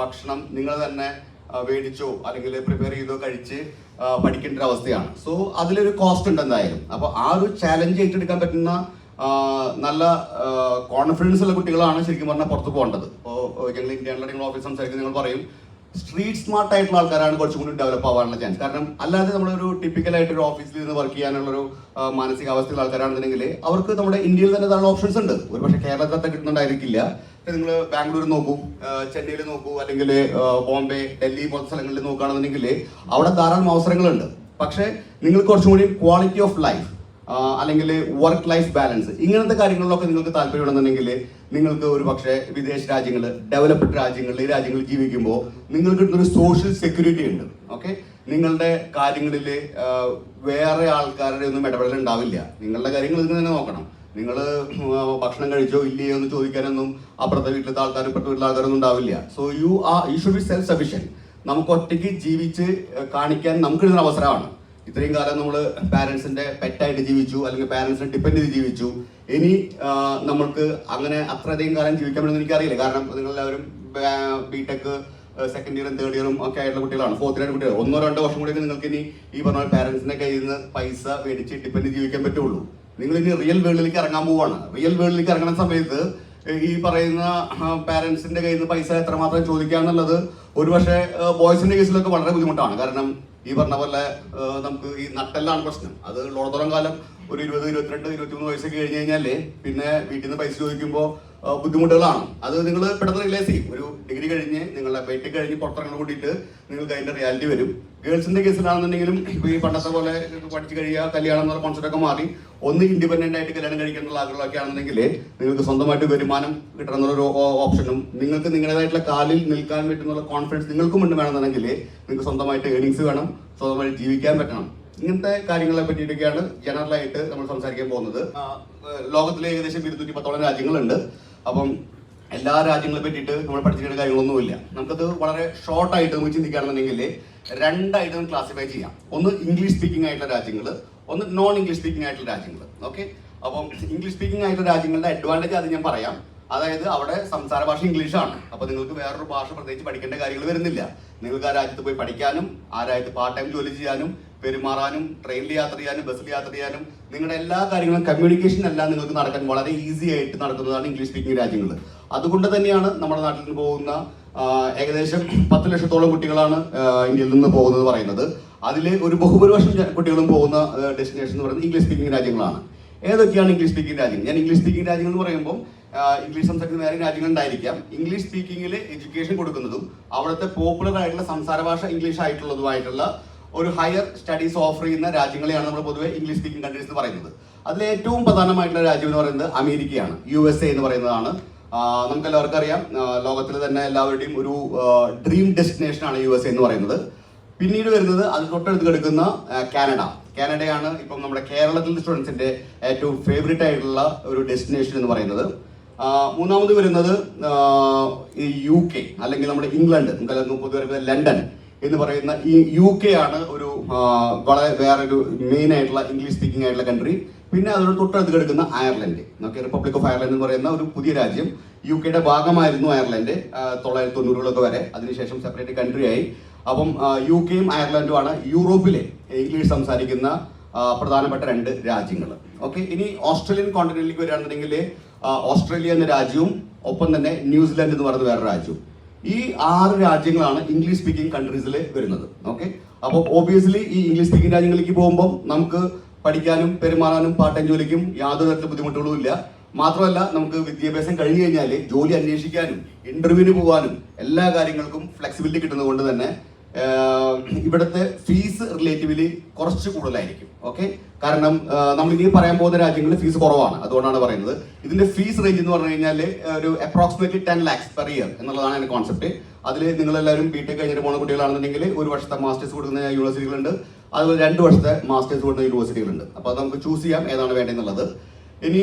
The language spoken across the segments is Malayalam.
ഭക്ഷണം നിങ്ങൾ തന്നെ മേടിച്ചോ അല്ലെങ്കിൽ പ്രിപ്പയർ ചെയ്തോ കഴിച്ച് പഠിക്കേണ്ട ഒരു അവസ്ഥയാണ്. സോ അതിലൊരു കോസ്റ്റ് ഉണ്ട് എന്തായാലും. അപ്പോൾ ആ ഒരു ചാലഞ്ച് ഏറ്റെടുക്കാൻ പറ്റുന്ന നല്ല കോൺഫിഡൻസ് ഉള്ള കുട്ടികളാണ് ശരിക്കും പറഞ്ഞാൽ പുറത്ത് പോകേണ്ടത്. ഇപ്പോൾ ഞങ്ങൾ ഇന്ത്യൻ നിങ്ങൾ ഓഫീസ് സംസാരിക്കുന്നത് നിങ്ങൾ പറയും സ്ട്രീറ്റ് സ്മാർട്ട് ആയിട്ടുള്ള ആൾക്കാരാണ് കുറച്ചും കൂടി ഡെവലപ്പ് ആവാനുള്ള ചാൻസ് കാരണം അല്ലാതെ നമ്മളൊരു ടിപ്പിക്കലായിട്ട് ഒരു ഓഫീസിൽ നിന്ന് വർക്ക് ചെയ്യാനുള്ളൊരു മാനസികാവസ്ഥയുള്ള ആൾക്കാരാണെന്നുണ്ടെങ്കിൽ അവർക്ക് നമ്മുടെ ഇന്ത്യയിൽ തന്നെ ധാരാളം ഓപ്ഷൻസ് ഉണ്ട്. ഒരു പക്ഷേ കേരളത്തിൽ കിട്ടുന്നുണ്ടായിരിക്കില്ല. നിങ്ങൾ ബാംഗ്ലൂർ നോക്കൂ ചെന്നൈയിൽ നോക്കൂ അല്ലെങ്കിൽ ബോംബെ ഡൽഹി പോലത്തെ സ്ഥലങ്ങളിൽ നോക്കുകയാണെന്നുണ്ടെങ്കിൽ അവിടെ ധാരാളം അവസരങ്ങളുണ്ട്. പക്ഷേ നിങ്ങൾ കുറച്ചും കൂടി ക്വാളിറ്റി ഓഫ് ലൈഫ് അല്ലെങ്കിൽ വർക്ക് ലൈഫ് ബാലൻസ് ഇങ്ങനത്തെ കാര്യങ്ങളിലൊക്കെ നിങ്ങൾക്ക് താല്പര്യമുണ്ടെന്നുണ്ടെങ്കിൽ നിങ്ങൾക്ക് ഒരു പക്ഷേ വിദേശ രാജ്യങ്ങൾ ഡെവലപ്ഡ് രാജ്യങ്ങൾ ഈ രാജ്യങ്ങളിൽ ജീവിക്കുമ്പോൾ നിങ്ങൾക്ക് ഒരു സോഷ്യൽ സെക്യൂരിറ്റി ഉണ്ട്. ഓക്കെ നിങ്ങളുടെ കാര്യങ്ങളിൽ വേറെ ആൾക്കാരുടെ ഒന്നും ഇടപെടൽ ഉണ്ടാവില്ല നിങ്ങളുടെ കാര്യങ്ങൾ നിങ്ങൾ തന്നെ നോക്കണം. നിങ്ങൾ ഭക്ഷണം കഴിച്ചോ ഇല്ലയോ എന്ന് ചോദിക്കാനൊന്നും അപ്പുറത്തെ വീട്ടിലത്തെ ആൾക്കാർ ഇപ്പുറത്തെ വീട്ടിലെ ഉണ്ടാവില്ല. So you uh you should be self sufficient നമുക്ക് ഒറ്റയ്ക്ക് ജീവിച്ച് കാണിക്കാൻ നമുക്ക് കിട്ടുന്ന അവസരമാണ്. ഇത്രയും കാലം നമ്മൾ പാരൻസിന്റെ പെറ്റായിട്ട് ജീവിച്ചു അല്ലെങ്കിൽ പാരൻസിനെ ഡിപ്പെൻഡ് ചെയ്ത് ജീവിച്ചു. ഇനി നമ്മൾക്ക് അങ്ങനെ അത്രയധികം കാലം ജീവിക്കാൻ പറ്റുമെന്ന് എനിക്കറിയില്ല. കാരണം നിങ്ങളെല്ലാവരും ബിടെക് സെക്കൻഡ് ഇയറും തേർഡ് ഇയറും ഒക്കെ ആയിട്ടുള്ള കുട്ടികളാണ്. ഫോർത്ത് ഇയർ കുട്ടികൾ ഒന്നോ രണ്ടോ വർഷം കൂടി നിങ്ങൾക്ക് ഇനി ഈ പറഞ്ഞ പാരൻസിന്റെ കയ്യിൽ നിന്ന് പൈസ മേടിച്ച് ഡിപ്പെൻഡ് ജീവിക്കാൻ പറ്റുള്ളൂ. നിങ്ങൾ ഇനി റിയൽ വേൾഡിലേക്ക് ഇറങ്ങാൻ പോവാണ്. റിയൽ വേൾഡിലേക്ക് ഇറങ്ങുന്ന സമയത്ത് ഈ പറയുന്ന പാരന്റ്സിന്റെ കയ്യിൽ നിന്ന് പൈസ എത്രമാത്രം ചോദിക്കാന്നുള്ളത് ഒരുപക്ഷെ ബോയ്സിന്റെ കേസിലൊക്കെ വളരെ ബുദ്ധിമുട്ടാണ്. കാരണം ഈ പറഞ്ഞ പോലെ നമുക്ക് ഈ നട്ടെല്ലാണ് പ്രശ്നം. അത് ഉള്ളത്തോളം കാലം ഒരു ഇരുപത് ഇരുപത്തിരണ്ട് ഇരുപത്തിമൂന്ന് വയസ്സൊക്കെ കഴിഞ്ഞ് കഴിഞ്ഞാൽ പിന്നെ വീട്ടിൽ നിന്ന് പൈസ ചോദിക്കുമ്പോൾ ബുദ്ധിമുട്ടുകളാണ്. അത് നിങ്ങൾ പെട്ടെന്ന് റിയലൈസ് ചെയ്യും. ഒരു ഡിഗ്രി കഴിഞ്ഞ് നിങ്ങളുടെ ബൈറ്റെക് കഴിഞ്ഞ് പുറത്തിറങ്ങൾ കൂടിയിട്ട് നിങ്ങൾക്ക് അതിന്റെ റിയാലിറ്റി വരും. ഗേൾസിന്റെ കേസിലാണെന്നുണ്ടെങ്കിലും ഇപ്പൊ ഈ പണ്ടത്തെ പോലെ പഠിച്ചു കഴിയുക കല്യാണം എന്നുള്ള കോൺസെപ്റ്റ് ഒക്കെ മാറി ഒന്ന് ഇൻഡിപെൻഡന്റ് ആയിട്ട് കല്യാണം കഴിക്കാനുള്ള ആഗ്രഹമൊക്കെ ആണെന്നുണ്ടെങ്കിൽ നിങ്ങൾക്ക് സ്വന്തമായിട്ട് വരുമാനം കിട്ടണം ഒരു ഓപ്ഷനും നിങ്ങൾക്ക് നിങ്ങളുടേതായിട്ടുള്ള കാലിൽ നിൽക്കാൻ പറ്റുന്ന കോൺഫിഡൻസ് നിങ്ങൾക്കും ഉണ്ട് വേണമെന്നുണ്ടെങ്കിൽ നിങ്ങൾക്ക് സ്വന്തമായിട്ട് ഏണിങ്സ് വേണം സ്വന്തമായിട്ട് ജീവിക്കാൻ പറ്റണം. ഇങ്ങനത്തെ കാര്യങ്ങളെ പറ്റിയിട്ടൊക്കെയാണ് ജനറൽ ആയിട്ട് നമ്മൾ സംസാരിക്കാൻ പോകുന്നത്. ലോകത്തിലെ ഏകദേശം ഇരുന്നൂറ്റി പത്തോളം രാജ്യങ്ങളുണ്ട്. അപ്പം എല്ലാ രാജ്യങ്ങളെ പറ്റിയിട്ട് നമ്മൾ പഠിച്ചിട്ട് കാര്യങ്ങളൊന്നുമില്ല. നമുക്കത് വളരെ ഷോർട്ടായിട്ട് നമുക്ക് ചിന്തിക്കുകയാണെന്നുണ്ടെങ്കിൽ രണ്ടായിട്ട് നമുക്ക് ക്ലാസിഫൈ ചെയ്യാം. ഒന്ന് ഇംഗ്ലീഷ് സ്പീക്കിംഗ് ആയിട്ടുള്ള രാജ്യങ്ങൾ ഒന്ന് നോൺ ഇംഗ്ലീഷ് സ്പീക്കിംഗ് ആയിട്ടുള്ള രാജ്യങ്ങൾ ഓക്കെ അപ്പം ഇംഗ്ലീഷ് സ്പീക്കിംഗ് ആയിട്ടുള്ള രാജ്യങ്ങളുടെ അഡ്വാന്റേജ് അത് ഞാൻ പറയാം. അതായത് അവിടെ സംസാര ഭാഷ ഇംഗ്ലീഷാണ് അപ്പോൾ നിങ്ങൾക്ക് വേറൊരു ഭാഷ പ്രത്യേകിച്ച് പഠിക്കേണ്ട കാര്യങ്ങൾ വരുന്നില്ല. നിങ്ങൾക്ക് ആ രാജ്യത്ത് പോയി പഠിക്കാനും ആ രാജ്യത്ത് പാർട്ട് ടൈം ജോലി ചെയ്യാനും പെരുമാറാനും ട്രെയിനിൽ യാത്ര ചെയ്യാനും ബസ്സിൽ യാത്ര ചെയ്യാനും നിങ്ങളുടെ എല്ലാ കാര്യങ്ങളും കമ്മ്യൂണിക്കേഷൻ എല്ലാം നിങ്ങൾക്ക് നടക്കാൻ വളരെ ഈസി ആയിട്ട് നടക്കുന്നതാണ് ഇംഗ്ലീഷ് സ്പീക്കിംഗ് രാജ്യങ്ങൾ അതുകൊണ്ട് തന്നെയാണ് നമ്മുടെ നാട്ടിൽ നിന്ന് പോകുന്ന ഏകദേശം പത്ത് ലക്ഷത്തോളം കുട്ടികളാണ് ഇന്ത്യയിൽ നിന്ന് പോകുന്നത് പറയുന്നത്. അതിൽ ഒരു ബഹുഭൂരിപക്ഷം കുട്ടികളും പോകുന്ന ഡെസ്റ്റിനേഷൻ എന്ന് പറയുന്നത് ഇംഗ്ലീഷ് സ്പീക്കിംഗ് രാജ്യങ്ങളാണ്. ഏതൊക്കെയാണ് ഇംഗ്ലീഷ് സ്പീക്കിംഗ് രാജ്യങ്ങൾ? ഞാൻ ഇംഗ്ലീഷ് സ്പീക്കിംഗ് രാജ്യങ്ങൾ എന്ന് പറയുമ്പോൾ ഇംഗ്ലീഷ് സംസാരിക്കുന്ന വേറെ രാജ്യങ്ങൾ ഉണ്ടായിരിക്കാം. ഇംഗ്ലീഷ് സ്പീക്കിംഗിൽ എഡ്യൂക്കേഷൻ കൊടുക്കുന്നതും അവിടുത്തെ പോപ്പുലർ ആയിട്ടുള്ള സംസാര ഭാഷ ഇംഗ്ലീഷ് ആയിട്ടുള്ളതുമായിട്ടുള്ള ഒരു ഹയർ സ്റ്റഡീസ് ഓഫർ ചെയ്യുന്ന രാജ്യങ്ങളെയാണ് നമ്മൾ പൊതുവെ ഇംഗ്ലീഷ് സ്പീക്കിംഗ് കൺട്രീസ് എന്ന് പറയുന്നത്. അതിൽ ഏറ്റവും പ്രധാനമായിട്ടുള്ള രാജ്യം എന്ന് പറയുന്നത് അമേരിക്കയാണ്. യു എസ് എ എന്ന് പറയുന്നതാണ്. നമുക്ക് എല്ലാവർക്കും അറിയാം ലോകത്തിൽ തന്നെ എല്ലാവരുടെയും ഒരു ഡ്രീം ഡെസ്റ്റിനേഷൻ ആണ് യു എസ് എ എന്ന് പറയുന്നത്. പിന്നീട് വരുന്നത് അത് തൊട്ടടുത്ത് കിടക്കുന്ന കാനഡ. കാനഡയാണ് ഇപ്പം നമ്മുടെ കേരളത്തിലെ സ്റ്റുഡൻസിന്റെ ഏറ്റവും ഫേവറേറ്റ് ആയിട്ടുള്ള ഒരു ഡെസ്റ്റിനേഷൻ എന്ന് പറയുന്നത്. മൂന്നാമത് വരുന്നത് യു കെ അല്ലെങ്കിൽ നമ്മുടെ ഇംഗ്ലണ്ട് നമുക്ക് പൊതുവെ ലണ്ടൻ എന്ന് പറയുന്ന ഈ യു കെ ആണ് ഒരു വളരെ വേറൊരു മെയിൻ ആയിട്ടുള്ള ഇംഗ്ലീഷ് സ്പീക്കിംഗ് ആയിട്ടുള്ള കൺട്രി പിന്നെ അതിനോട് തൊട്ടടുത്ത് കിടക്കുന്ന അയർലൻഡ് നമുക്ക് റിപ്പബ്ലിക് ഓഫ് അയർലൻഡ് എന്ന് പറയുന്ന ഒരു പുതിയ രാജ്യം. യു കെയുടെ ഭാഗമായിരുന്നു അയർലൻഡ് തൊള്ളായിരത്തി തൊണ്ണൂറുകളൊക്കെ വരെ. അതിനുശേഷം സെപ്പറേറ്റ് കൺട്രി ആയി. അപ്പം യു കെയും അയർലൻഡുമാണ് യൂറോപ്പിലെ ഇംഗ്ലീഷ് സംസാരിക്കുന്ന പ്രധാനപ്പെട്ട രണ്ട് രാജ്യങ്ങൾ ഓക്കെ ഇനി ഓസ്ട്രേലിയൻ കോണ്ടിനെന്റിലേക്ക് വരികയാണെന്നുണ്ടെങ്കിൽ ഓസ്ട്രേലിയ എന്ന രാജ്യവും ഒപ്പം തന്നെ ന്യൂസിലാൻഡ് എന്ന് പറയുന്ന വേറെ രാജ്യവും. ഈ ആറ് രാജ്യങ്ങളാണ് ഇംഗ്ലീഷ് സ്പീക്കിംഗ് കൺട്രീസിൽ വരുന്നത്. ഓക്കെ അപ്പോൾ ഓബിയസ്ലി ഈ ഇംഗ്ലീഷ് സ്പീക്കിംഗ് രാജ്യങ്ങളിലേക്ക് പോകുമ്പോൾ നമുക്ക് പഠിക്കാനും പെരുമാറാനും പാർട്ട് ടൈം ജോലിക്കും യാതൊരു തരത്തിലുള്ള ബുദ്ധിമുട്ടുകളും ഇല്ല. മാത്രമല്ല നമുക്ക് വിദ്യാഭ്യാസം കഴിഞ്ഞു കഴിഞ്ഞാൽ ജോലി അന്വേഷിക്കാനും ഇന്റർവ്യൂവിന് പോകാനും എല്ലാ കാര്യങ്ങൾക്കും ഫ്ലെക്സിബിലിറ്റി കിട്ടുന്നത് കൊണ്ട് തന്നെ ഇവിടുത്തെ ഫീസ് റിലേറ്റീവ്ലി കുറച്ച് കൂടുതലായിരിക്കും. ഓക്കെ കാരണം നമ്മൾ ഇനി പറയാൻ പോകുന്ന രാജ്യങ്ങളിൽ ഫീസ് കുറവാണ്. അതുകൊണ്ടാണ് പറയുന്നത്. ഇതിന്റെ ഫീസ് റേഞ്ച് എന്ന് പറഞ്ഞു കഴിഞ്ഞാൽ ഒരു approximately ten lakhs per year എന്നുള്ളതാണ് എന്റെ കോൺസെപ്റ്റ് അതിൽ നിങ്ങൾ എല്ലാവരും ബി ടെക് കഴിഞ്ഞിട്ട് പോകുന്ന കുട്ടികളാണെന്നുണ്ടെങ്കിൽ ഒരു വർഷത്തെ മാസ്റ്റേഴ്സ് കൊടുക്കുന്ന യൂണിവേഴ്സിറ്റികളുണ്ട് അതുപോലെ രണ്ട് വർഷത്തെ മാസ്റ്റേഴ്സ് കൊടുക്കുന്ന യൂണിവേഴ്സിറ്റികളുണ്ട് അപ്പോൾ നമുക്ക് ചൂസ് ചെയ്യാം ഏതാണ് വേണ്ടതെന്നുള്ളത്. ഇനി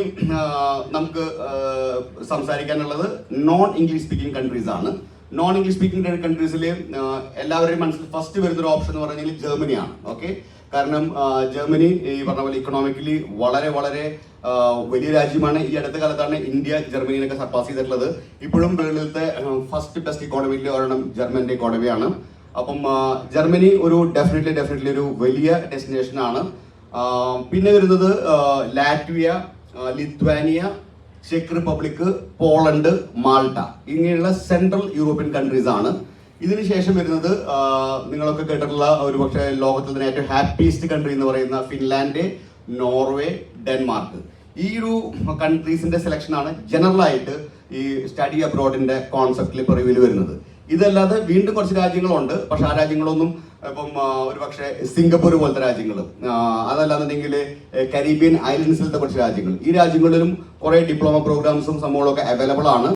നമുക്ക് സംസാരിക്കാനുള്ളത് നോൺ ഇംഗ്ലീഷ് സ്പീക്കിംഗ് കൺട്രീസ് ആണ്. നോൺ ഇംഗ്ലീഷ് സ്പീക്കിംഗ് കൺട്രീസിൽ എല്ലാവരുടെയും മനസ്സിൽ ഫസ്റ്റ് വരുന്ന ഒരു ഓപ്ഷൻ എന്ന് പറഞ്ഞാൽ ജർമ്മനിയാണ് ഓക്കെ കാരണം ജർമ്മനി ഈ പറഞ്ഞ പോലെ ഇക്കണോമിക്കലി വളരെ വളരെ വലിയ രാജ്യമാണ്. ഈ അടുത്ത കാലത്താണ് ഇന്ത്യ ജർമ്മനിയിലൊക്കെ സർപ്പാസ് ചെയ്തിട്ടുള്ളത്. ഇപ്പോഴും വേൾഡിലത്തെ ഫസ്റ്റ് ബെസ്റ്റ് ഇക്കോണമിയിൽ ഒരെണ്ണം ജർമ്മന്റെ ഇക്കോണമിയാണ് അപ്പം ജർമ്മനി ഒരു ഡെഫിനറ്റ്ലി ഡെഫിനറ്റ്ലി ഒരു വലിയ ഡെസ്റ്റിനേഷൻ ആണ്. പിന്നെ വരുന്നത് ലാറ്റ്വിയ ലിത്വാനിയ ചെക്ക് റിപ്പബ്ലിക് പോളണ്ട് മാൾട്ട ഇങ്ങനെയുള്ള സെൻട്രൽ യൂറോപ്യൻ കൺട്രീസ് ആണ്. ഇതിനുശേഷം വരുന്നത് നിങ്ങളൊക്കെ കേട്ടിട്ടുള്ള ഒരു പക്ഷേ ലോകത്തിൽ തന്നെ ഏറ്റവും ഹാപ്പിയസ്റ്റ് കൺട്രി എന്ന് പറയുന്ന ഫിൻലാൻഡ് നോർവേ ഡെൻമാർക്ക് ഈ ഒരു കൺട്രീസിന്റെ സെലക്ഷനാണ് ജനറലായിട്ട് ഈ സ്റ്റഡി അബ്രോഡിന്റെ കോൺസെപ്റ്റിൽ ഇപ്പോൾ വരുന്നത്. ഇതല്ലാതെ വീണ്ടും കുറച്ച് രാജ്യങ്ങളുണ്ട്. പക്ഷെ ആ രാജ്യങ്ങളൊന്നും ഇപ്പം ഒരു പക്ഷേ സിംഗപ്പൂർ പോലത്തെ രാജ്യങ്ങൾ അതല്ലാന്നുണ്ടെങ്കിൽ കരീബിയൻ ഐലൻഡ്സിലത്തെ കുറച്ച് രാജ്യങ്ങൾ. ഈ രാജ്യങ്ങളിലും കുറേ ഡിപ്ലോമ പ്രോഗ്രാംസും സംഭവങ്ങളൊക്കെ അവൈലബിൾ ആണ്